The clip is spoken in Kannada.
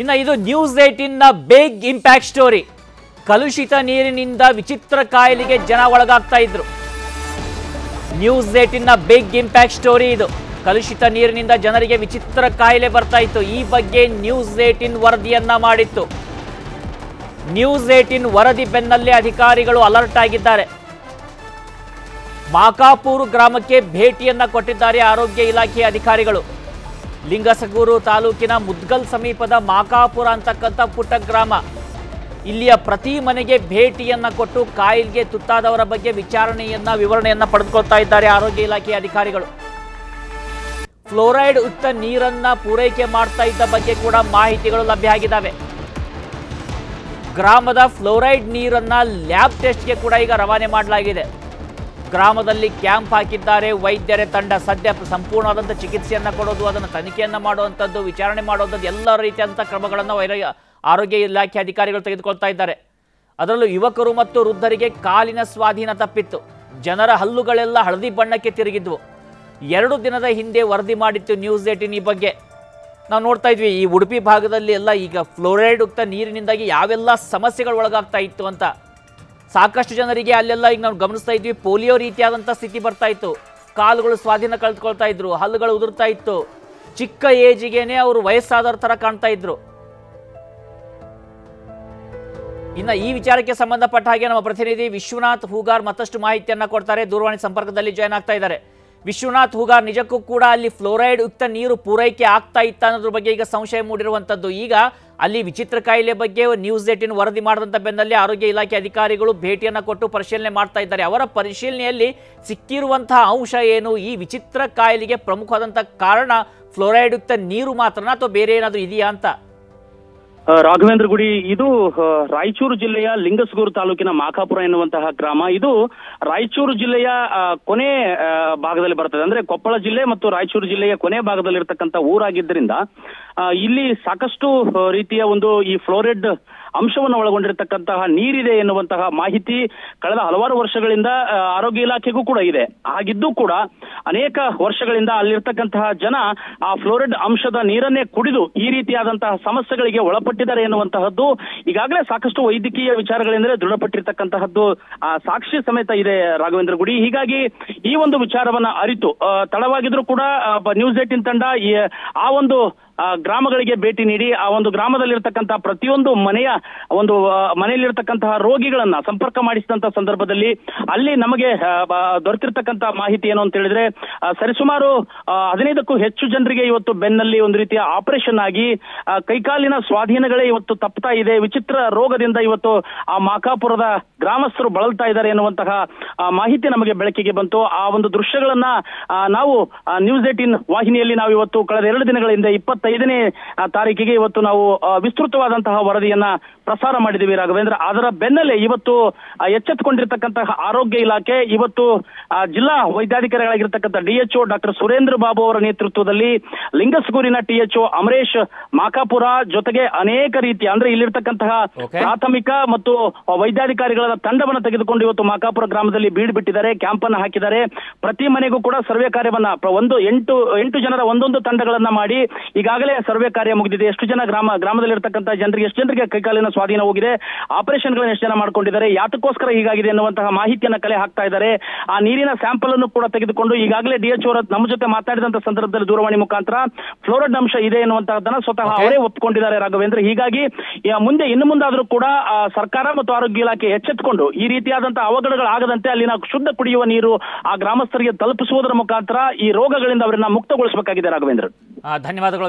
ಇನ್ನು ಇದು ನ್ಯೂಸ್ ಏಟಿನ್ನ ಬಿಗ್ ಇಂಪ್ಯಾಕ್ಟ್ ಸ್ಟೋರಿ ಕಲುಷಿತ ನೀರಿನಿಂದ ವಿಚಿತ್ರ ಕಾಯಿಲೆಗೆ ಜನ ಒಳಗಾಗ್ತಾ ಇದ್ರು. ನ್ಯೂಸ್ ಏಟಿನ್ನ ಬಿಗ್ ಇಂಪ್ಯಾಕ್ಟ್ ಸ್ಟೋರಿ ಇದು. ಕಲುಷಿತ ನೀರಿನಿಂದ ಜನರಿಗೆ ವಿಚಿತ್ರ ಕಾಯಿಲೆ ಬರ್ತಾ ಇತ್ತು. ಈ ಬಗ್ಗೆ ನ್ಯೂಸ್ ಏಟಿನ್ ವರದಿಯನ್ನ ಮಾಡಿತ್ತು. ನ್ಯೂಸ್ ಏಟಿನ್ ವರದಿ ಬೆನ್ನಲ್ಲೇ ಅಧಿಕಾರಿಗಳು ಅಲರ್ಟ್ ಆಗಿದ್ದಾರೆ. ಮಾಕಾಪೂರು ಗ್ರಾಮಕ್ಕೆ ಭೇಟಿಯನ್ನ ಕೊಟ್ಟಿದ್ದಾರೆ ಆರೋಗ್ಯ ಇಲಾಖೆಯ ಅಧಿಕಾರಿಗಳು. ಲಿಂಗಸಗೂರು ತಾಲೂಕಿನ ಮುದ್ಗಲ್ ಸಮೀಪದ ಮಾಕಾಪುರ ಅಂತಕ್ಕಂಥ ಪುಟ್ಟ ಗ್ರಾಮ. ಇಲ್ಲಿಯ ಪ್ರತಿ ಮನೆಗೆ ಭೇಟಿಯನ್ನ ಕೊಟ್ಟು ಕಾಯಿಲೆಗೆ ತುತ್ತಾದವರ ಬಗ್ಗೆ ವಿಚಾರಣೆಯನ್ನ, ವಿವರಣೆಯನ್ನ ಪಡೆದುಕೊಳ್ತಾ ಇದ್ದಾರೆ ಆರೋಗ್ಯ ಇಲಾಖೆಯ ಅಧಿಕಾರಿಗಳು. ಫ್ಲೋರೈಡ್ ಯುಕ್ತ ನೀರನ್ನ ಪೂರೈಕೆ ಮಾಡ್ತಾ ಇದ್ದ ಬಗ್ಗೆ ಕೂಡ ಮಾಹಿತಿಗಳು ಲಭ್ಯ ಆಗಿದ್ದಾವೆ. ಗ್ರಾಮದ ಫ್ಲೋರೈಡ್ ನೀರನ್ನ ಲ್ಯಾಬ್ ಟೆಸ್ಟ್ಗೆ ಕೂಡ ಈಗ ರವಾನೆ ಮಾಡಲಾಗಿದೆ. ಗ್ರಾಮದಲ್ಲಿ ಕ್ಯಾಂಪ್ ಹಾಕಿದ್ದಾರೆ. ವೈದ್ಯರ ತಂಡ ಸದ್ಯ ಸಂಪೂರ್ಣವಾದಂಥ ಚಿಕಿತ್ಸೆಯನ್ನು ಕೊಡೋದು, ಅದನ್ನು ತನಿಖೆಯನ್ನು ಮಾಡುವಂಥದ್ದು ವಿಚಾರಣೆ ಮಾಡುವಂಥದ್ದು ಎಲ್ಲ ರೀತಿಯಂಥ ಕ್ರಮಗಳನ್ನು ವೈರ ಆರೋಗ್ಯ ಇಲಾಖೆ ಅಧಿಕಾರಿಗಳು ತೆಗೆದುಕೊಳ್ತಾ ಇದ್ದಾರೆ. ಅದರಲ್ಲೂ ಯುವಕರು ಮತ್ತು ವೃದ್ಧರಿಗೆ ಕಾಲಿನ ಸ್ವಾಧೀನ ತಪ್ಪಿತ್ತು. ಜನರ ಹಲ್ಲುಗಳೆಲ್ಲ ಹಳದಿ ಬಣ್ಣಕ್ಕೆ ತಿರುಗಿದ್ವು. ಎರಡು ದಿನದ ಹಿಂದೆ ವರದಿ ಮಾಡಿತ್ತು ನ್ಯೂಸ್ ಏಟಿನ್ ಈ ಬಗ್ಗೆ. ನಾವು ನೋಡ್ತಾ ಇದ್ವಿ, ಈ ಉಡುಪಿ ಭಾಗದಲ್ಲಿ ಎಲ್ಲ ಈಗ ಫ್ಲೋರೈಡ್ ಉಕ್ತ ನೀರಿನಿಂದಾಗಿ ಯಾವೆಲ್ಲ ಸಮಸ್ಯೆಗಳು ಒಳಗಾಗ್ತಾ ಇತ್ತು ಅಂತ. ಸಾಕಷ್ಟು ಜನರಿಗೆ ಅಲ್ಲೆಲ್ಲ ಈಗ ನಾವು ಗಮನಿಸ್ತಾ ಇದ್ವಿ, ಪೋಲಿಯೋ ರೀತಿಯಾದಂಥ ಸ್ಥಿತಿ ಬರ್ತಾ ಇತ್ತು. ಕಾಲುಗಳು ಸ್ವಾಧೀನ ಕಳೆದುಕೊಳ್ತಾ ಇದ್ರು, ಹಲ್ಲುಗಳು ಉದುರ್ತಾ ಇತ್ತು. ಚಿಕ್ಕ ಏಜಿಗೇನೆ ಅವರು ವಯಸ್ಸಾದವ್ರ ಥರ ಕಾಣ್ತಾ ಇದ್ರು. ಇನ್ನು ಈ ವಿಚಾರಕ್ಕೆ ಸಂಬಂಧಪಟ್ಟ ಹಾಗೆ ನಮ್ಮ ಪ್ರತಿನಿಧಿ ವಿಶ್ವನಾಥ್ ಹೂಗಾರ್ ಮತ್ತಷ್ಟು ಮಾಹಿತಿಯನ್ನು ಕೊಡ್ತಾರೆ. ದೂರವಾಣಿ ಸಂಪರ್ಕದಲ್ಲಿ ಜಾಯ್ನ್ ಆಗ್ತಾ ಇದ್ದಾರೆ. ವಿಶ್ವನಾಥ್ ಹೂಗಾರ್ ನಿಜಕ್ಕೂ ಕೂಡ ಅಲ್ಲಿ ಫ್ಲೋರೈಡ್ ಯುಕ್ತ ನೀರು ಪೂರೈಕೆ ಆಗ್ತಾ ಇತ್ತ ಅನ್ನೋದ್ರ ಬಗ್ಗೆ ಈಗ ಸಂಶಯ ಮೂಡಿರುವಂಥದ್ದು ಈಗ ಅಲ್ಲಿ ವಿಚಿತ್ರ ಕಾಯಿಲೆ ಬಗ್ಗೆ ನ್ಯೂಸ್ ಏಟಿನ್ ವರದಿ ಮಾಡಿದಂಥ ಬೆನ್ನಲ್ಲೇ ಆರೋಗ್ಯ ಇಲಾಖೆ ಅಧಿಕಾರಿಗಳು ಭೇಟಿಯನ್ನು ಕೊಟ್ಟು ಪರಿಶೀಲನೆ ಮಾಡ್ತಾ ಇದ್ದಾರೆ. ಅವರ ಪರಿಶೀಲನೆಯಲ್ಲಿ ಸಿಕ್ಕಿರುವಂತಹ ಅಂಶ ಏನು? ಈ ವಿಚಿತ್ರ ಕಾಯಿಲೆಗೆ ಪ್ರಮುಖವಾದಂಥ ಕಾರಣ ಫ್ಲೋರೈಡ್ ಯುಕ್ತ ನೀರು ಮಾತ್ರನಾ ಅಥವಾ ಬೇರೆ ಏನಾದರೂ ಇದೆಯಾ ಅಂತ? ರಾಘವೇಂದ್ರ ಗುಡಿ, ಇದು ರಾಯಚೂರು ಜಿಲ್ಲೆಯ ಲಿಂಗಸಗೂರು ತಾಲೂಕಿನ ಮಾಖಾಪುರ ಎನ್ನುವಂತಹ ಗ್ರಾಮ. ಇದು ರಾಯಚೂರು ಜಿಲ್ಲೆಯ ಕೊನೆ ಭಾಗದಲ್ಲಿ ಬರ್ತದೆ. ಅಂದ್ರೆ ಕೊಪ್ಪಳ ಜಿಲ್ಲೆ ಮತ್ತು ರಾಯಚೂರು ಜಿಲ್ಲೆಯ ಕೊನೆ ಭಾಗದಲ್ಲಿ ಇರತಕ್ಕಂತ ಊರಾಗಿದ್ದರಿಂದ ಇಲ್ಲಿ ಸಾಕಷ್ಟು ರೀತಿಯ ಒಂದು ಈ ಫ್ಲೋರೈಡ್ ಅಂಶವನ್ನು ಒಳಗೊಂಡಿರತಕ್ಕಂತಹ ನೀರಿದೆ ಎನ್ನುವಂತಹ ಮಾಹಿತಿ ಕಳೆದ ಹಲವಾರು ವರ್ಷಗಳಿಂದ ಆರೋಗ್ಯ ಇಲಾಖೆಗೂ ಕೂಡ ಇದೆ. ಹಾಗಿದ್ದು ಕೂಡ ಅನೇಕ ವರ್ಷಗಳಿಂದ ಅಲ್ಲಿರ್ತಕ್ಕಂತಹ ಜನ ಆ ಫ್ಲೋರಿಡ್ ಅಂಶದ ನೀರನ್ನೇ ಕುಡಿದು ಈ ರೀತಿಯಾದಂತಹ ಸಮಸ್ಯೆಗಳಿಗೆ ಒಳಪಟ್ಟಿದ್ದಾರೆ ಎನ್ನುವಂತಹದ್ದು ಈಗಾಗಲೇ ಸಾಕಷ್ಟು ವೈದ್ಯಕೀಯ ವಿಚಾರಗಳೆಂದರೆ ದೃಢಪಟ್ಟಿರ್ತಕ್ಕಂತಹದ್ದು, ಆ ಸಾಕ್ಷಿ ಸಮೇತ ಇದೆ ರಾಘವೇಂದ್ರ ಗುಡಿ. ಹೀಗಾಗಿ ಈ ಒಂದು ವಿಚಾರವನ್ನ ಅರಿತು ತಡವಾಗಿದ್ರು ಕೂಡ ನ್ಯೂಸ್ ಏಟಿನ್ ತಂಡ ಆ ಒಂದು ಗ್ರಾಮಗಳಿಗೆ ಭೇಟಿ ನೀಡಿ ಆ ಒಂದು ಗ್ರಾಮದಲ್ಲಿರ್ತಕ್ಕಂತಹ ಪ್ರತಿಯೊಂದು ಮನೆಯ ಒಂದು ಮನೆಯಲ್ಲಿರ್ತಕ್ಕಂತಹ ರೋಗಿಗಳನ್ನ ಸಂಪರ್ಕ ಮಾಡಿಸಿದಂತ ಸಂದರ್ಭದಲ್ಲಿ ಅಲ್ಲಿ ನಮಗೆ ದೊರೆತಿರ್ತಕ್ಕಂತ ದೊರೆತಿರ್ತಕ್ಕಂತಹ ಮಾಹಿತಿ ಏನು ಅಂತ ಹೇಳಿದ್ರೆ ಸರಿಸುಮಾರು ಹದಿನೈದಕ್ಕೂ ಹೆಚ್ಚು ಜನರಿಗೆ ಇವತ್ತು ಬೆನ್ನಲ್ಲಿ ಒಂದು ರೀತಿಯ ಆಪರೇಷನ್ ಆಗಿ ಕೈಕಾಲಿನ ಸ್ವಾಧೀನಗಳೇ ಇವತ್ತು ತಪ್ತಾ ಇದೆ. ವಿಚಿತ್ರ ರೋಗದಿಂದ ಇವತ್ತು ಆ ಮಾಕಾಪುರದ ಗ್ರಾಮಸ್ಥರು ಬಳಲ್ತಾ ಇದ್ದಾರೆ ಎನ್ನುವಂತಹ ಮಾಹಿತಿ ನಮಗೆ ಬೆಳಕಿಗೆ ಬಂತು. ಆ ಒಂದು ದೃಶ್ಯಗಳನ್ನ ನಾವು ನ್ಯೂಸ್ ಏಟಿನ್ ವಾಹಿನಿಯಲ್ಲಿ ನಾವು ಇವತ್ತು ಕಳೆದ ಎರಡು ದಿನಗಳ ಹಿಂದೆ ಇಪ್ಪತ್ತೈದನೇ ಆ, ತಾರೀಕಿಗೆ ಇವತ್ತು ನಾವು ವಿಸ್ತೃತವಾದಂತಹ ವರದಿಯನ್ನ ಪ್ರಸಾರ ಮಾಡಿದ್ದೀವಿ ರಾಘವೇಂದ್ರ ಅದರ ಬೆನ್ನಲ್ಲೇ ಇವತ್ತು ಎಚ್ಚೆತ್ತುಕೊಂಡಿರ್ತಕ್ಕಂತಹ ಆರೋಗ್ಯ ಇಲಾಖೆ ಇವತ್ತು ಜಿಲ್ಲಾ ವೈದ್ಯಾಧಿಕಾರಿಗಳಾಗಿರ್ತಕ್ಕಂಥ D H O doctor Surendra Babu ಅವರ ನೇತೃತ್ವದಲ್ಲಿ ಲಿಂಗಸಗೂರಿನ ಟಿಎಚ್ಒ ಅಮರೇಶ್ ಮಾಕಾಪುರ ಜೊತೆಗೆ ಅನೇಕ ರೀತಿಯ ಅಂದ್ರೆ ಇಲ್ಲಿರ್ತಕ್ಕಂತಹ. ಪ್ರಾಥಮಿಕ ಮತ್ತು ವೈದ್ಯಾಧಿಕಾರಿಗಳ ತಂಡವನ್ನು ತೆಗೆದುಕೊಂಡು ಇವತ್ತು ಮಾಕಾಪುರ ಗ್ರಾಮದಲ್ಲಿ ಬೀಡ್ ಬಿಟ್ಟಿದ್ದಾರೆ ಕ್ಯಾಂಪ್ ಅನ್ನು ಹಾಕಿದ್ದಾರೆ ಪ್ರತಿ ಮನೆಗೂ ಕೂಡ ಸರ್ವೆ ಕಾರ್ಯವನ್ನ ಒಂದು ಎಂಟು ಎಂಟು ಜನರ ಒಂದೊಂದು ತಂಡಗಳನ್ನ ಮಾಡಿ ಈಗಾಗಲೇ ಸರ್ವೆ ಕಾರ್ಯ ಮುಗಿದಿದೆ. ಎಷ್ಟು ಜನ ಗ್ರಾಮ ಗ್ರಾಮದಲ್ಲಿರ್ತಕ್ಕಂಥ ಜನರಿಗೆ ಎಷ್ಟು ಜನರಿಗೆ ಕೈಕಾಲಿನ ಸ್ವಾಧೀನ ಹೋಗಿದೆ? ಆಪರೇಷನ್ಗಳನ್ನ ಎಷ್ಟು ಜನ ಮಾಡ್ಕೊಂಡಿದ್ದಾರೆ? ಯಾತಕ್ಕೋಸ್ಕರ ಹೀಗಾಗಿದೆ ಎನ್ನುವಂತಹ ಮಾಹಿತಿಯನ್ನ ಕಲೆ ಹಾಕ್ತಾ ಇದ್ದಾರೆ. ಆ ನೀರಿನ ಸ್ಯಾಂಪಲ್ ಅನ್ನು ಕೂಡ ತೆಗೆದುಕೊಂಡು ಈಗಾಗಲೇ ಡಿಎಚ್ ಅವರ ನಮ್ಮ ಜೊತೆ ಮಾತಾಡಿದಂತ ಸಂದರ್ಭದಲ್ಲಿ ದೂರವಾಣಿ ಮುಖಾಂತರ ಫ್ಲೋರೈಡ್ ಅಂಶ ಇದೆ ಎನ್ನುವಂತಹದನ್ನ ಸ್ವತಃ ಅವರೇ ಒಪ್ಪಿಕೊಂಡಿದ್ದಾರೆ ರಾಘವೇಂದ್ರ. ಹೀಗಾಗಿ ಮುಂದೆ ಇನ್ನು ಮುಂದಾದರೂ ಕೂಡ ಸರ್ಕಾರ ಮತ್ತು ಆರೋಗ್ಯ ಇಲಾಖೆ ಎಚ್ಚೆತ್ತುಕೊಂಡು ಈ ರೀತಿಯಾದಂತಹ ಅವಘಡಗಳಾಗದಂತೆ ಅಲ್ಲಿನ ಶುದ್ಧ ಕುಡಿಯುವ ನೀರು ಆ ಗ್ರಾಮಸ್ಥರಿಗೆ ತಲುಪಿಸುವುದರ ಮುಖಾಂತರ ಈ ರೋಗಗಳಿಂದ ಅವರನ್ನ ಮುಕ್ತಗೊಳಿಸಬೇಕಾಗಿದೆ ರಾಘವೇಂದ್ರ. ಧನ್ಯವಾದಗಳು